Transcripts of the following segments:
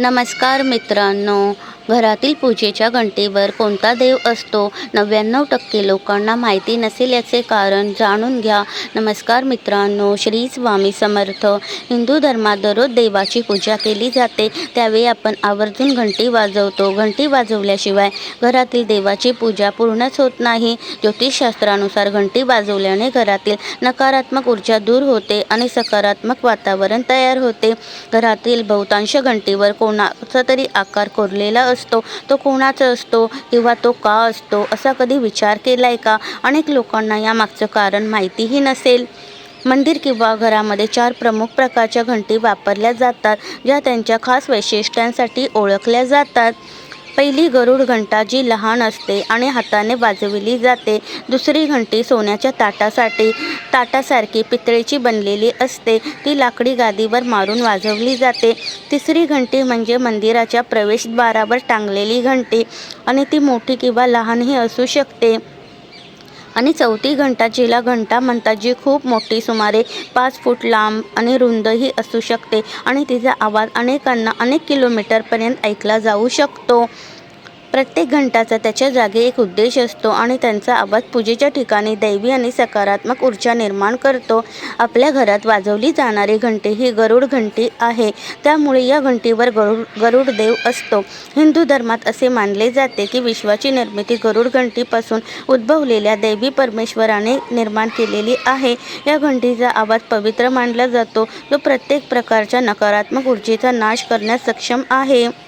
नमस्कार मित्रांनो. घरातील पूजेच्या घंटेवर कोणता देव असतो? नव्याण्णव टक्के लोकांना माहिती नसेल याचे कारण जाणून घ्या. नमस्कार मित्रांनो श्री स्वामी समर्थ. हिंदू धर्मात दररोज देवाची पूजा केली जाते. त्यावेळी आपण आवर्जून घंटी वाजवतो. घंटी वाजवल्याशिवाय घरातील देवाची पूजा पूर्णच होत नाही. ज्योतिषशास्त्रानुसार घंटी वाजवल्याने घरातील नकारात्मक ऊर्जा दूर होते आणि सकारात्मक वातावरण तयार होते. घरातील बहुतांश घंटीवर कोणाचा तरी आकार कोरलेला असतो असतो तो कोणाचा असतो किंवा तो का असतो असा कधी विचार केला आहे का? अनेक लोकांना यामागचं कारण माहितीही नसेल. मंदिर किंवा घरामध्ये चार प्रमुख प्रकारच्या घंटी वापरल्या जातात ज्या त्यांच्या खास वैशिष्ट्यांसाठी ओळखल्या जातात. पहिली गरुड घंटा जी लहान असते आणि हाताने वाजविली जाते दुसरी घंटी सोन्याच्या ताटासाठी ताटासारखी पितळेची बनलेली असते ती लाकडी गादीवर मारून वाजवली जाते. तिसरी घंटी म्हणजे मंदिराच्या प्रवेशद्वारावर टांगलेली घंटी आणि ती मोठी किंवा लहानही असू शकते. आणि चौथी घंटा जिला घंटा म्हणतात जी खूप मोठी सुमारे पाच फूट लांब आणि रुंदही असू शकते आणि तिचा आवाज अनेकांना अनेक किलोमीटरपर्यंत ऐकला जाऊ शकतो. प्रत्येक घंटाचा त्याच्या जागी एक उद्देश असतो आणि त्यांचा आवाज पूजेच्या ठिकाणी दैवी आणि सकारात्मक ऊर्जा निर्माण करतो. आपल्या घरात वाजवली जाणारी घंटी ही गरुड घंटी आहे. त्यामुळे या घंटीवर गरुड गरुड देव असतो. हिंदू धर्मात असे मानले जाते की विश्वाची निर्मिती गरुड घंटीपासून उद्भवलेल्या दैवी परमेश्वराने निर्माण केलेली आहे. या घंटीचा आवाज पवित्र मानला जातो. जो प्रत्येक प्रकारच्या नकारात्मक ऊर्जेचा नाश करण्यास सक्षम आहे.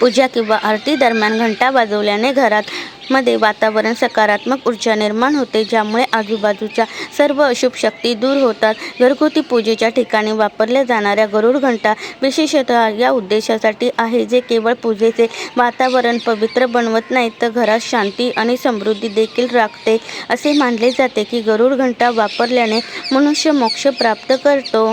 पूजा किंवा आरती दरम्यान घंटा वाजवल्याने घरात मध्ये वातावरण सकारात्मक ऊर्जा निर्माण होते ज्यामुळे आजूबाजूच्या सर्व अशुभ शक्ती दूर होतात. घरगुती पूजेच्या ठिकाणी वापरल्या जाणाऱ्या गरुड घंटा विशेषतः या उद्देशासाठी आहे जे केवळ पूजेचे वातावरण पवित्र बनवत नाहीत तर घरात शांती आणि समृद्धी देखील राखते. असे मानले जाते की गरुड घंटा वापरल्याने मनुष्य मोक्ष प्राप्त करतो.